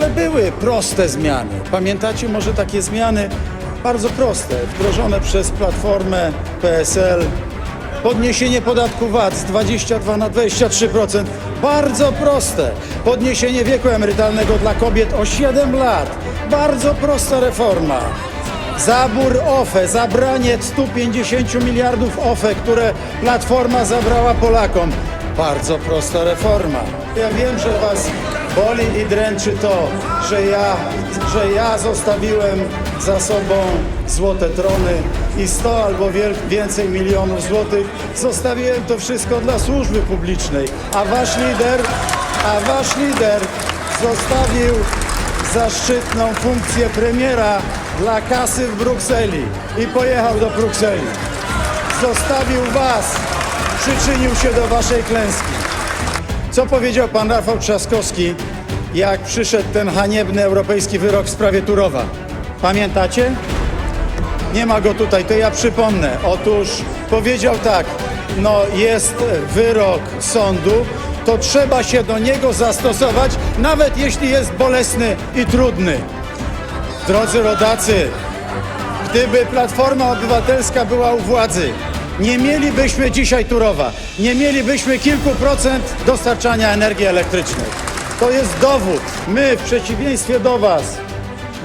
ale były proste zmiany. Pamiętacie może takie zmiany? Bardzo proste, wdrożone przez Platformę, PSL. Podniesienie podatku VAT z 22 na 23%. Bardzo proste. Podniesienie wieku emerytalnego dla kobiet o 7 lat. Bardzo prosta reforma. Zabór OFE, zabranie 150 miliardów OFE, które Platforma zabrała Polakom. Bardzo prosta reforma. Ja wiem, że Was boli i dręczy to, że ja, że ja zostawiłem za sobą złote trony i 100 albo więcej milionów złotych. Zostawiłem to wszystko dla służby publicznej, a Wasz lider, a Wasz lider zostawił zaszczytną funkcję premiera dla kasy w Brukseli i pojechał do Brukseli. Zostawił was, przyczynił się do waszej klęski. Co powiedział pan Rafał Trzaskowski, jak przyszedł ten haniebny europejski wyrok w sprawie Turowa? Pamiętacie? Nie ma go tutaj, to ja przypomnę. Otóż powiedział tak, no jest wyrok sądu, to trzeba się do niego zastosować, nawet jeśli jest bolesny i trudny. Drodzy rodacy, gdyby Platforma Obywatelska była u władzy, nie mielibyśmy dzisiaj Turowa, nie mielibyśmy kilku procent dostarczania energii elektrycznej. To jest dowód. My, w przeciwieństwie do Was,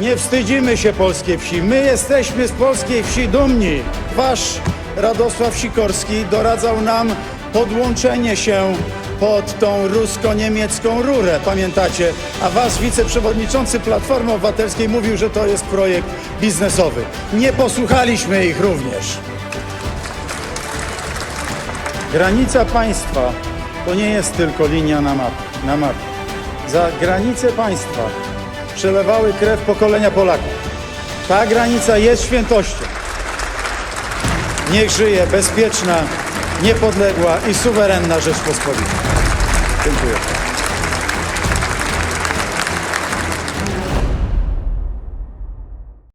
nie wstydzimy się polskiej wsi. My jesteśmy z polskiej wsi dumni. Wasz Radosław Sikorski doradzał nam podłączenie się pod tą rusko-niemiecką rurę, pamiętacie? A wasz wiceprzewodniczący Platformy Obywatelskiej mówił, że to jest projekt biznesowy. Nie posłuchaliśmy ich również. Granica państwa to nie jest tylko linia na mapie. Na mapie. Za granicę państwa przelewały krew pokolenia Polaków. Ta granica jest świętością. Niech żyje bezpieczna, niepodległa i suwerenna Rzeczpospolita. Dziękuję.